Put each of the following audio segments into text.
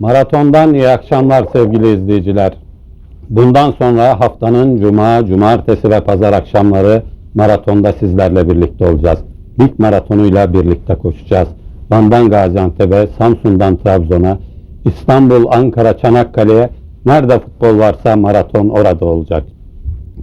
Maratondan iyi akşamlar sevgili izleyiciler. Bundan sonra haftanın cuma, cumartesi ve pazar akşamları maratonda sizlerle birlikte olacağız. Lig maratonuyla birlikte koşacağız. Van'dan Gaziantep'e, Samsun'dan Trabzon'a, İstanbul, Ankara, Çanakkale'ye nerede futbol varsa maraton orada olacak.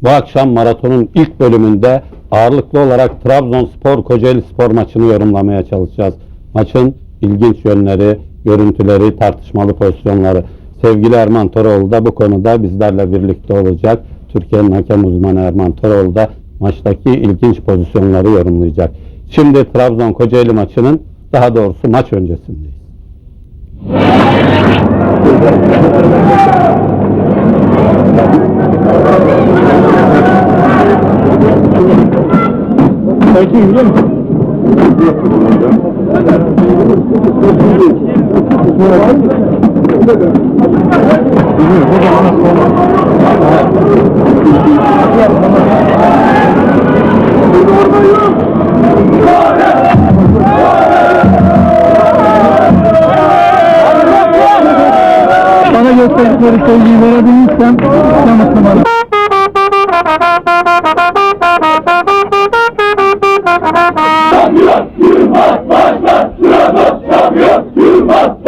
Bu akşam maratonun ilk bölümünde ağırlıklı olarak Trabzonspor Kocaeli Spor maçını yorumlamaya çalışacağız. Maçın ilginç yönleri, görüntüleri, tartışmalı pozisyonları. Sevgili Erman Toroğlu da bu konuda bizlerle birlikte olacak. Türkiye'nin hakem uzmanı Erman Toroğlu da maçtaki ilginç pozisyonları yorumlayacak. Şimdi Trabzon Kocaeli maçının daha doğrusu maç öncesindeyiz. Bana gösterdikleri sevgiyi verebilirsem ne mutlu bana. Dafür, für was?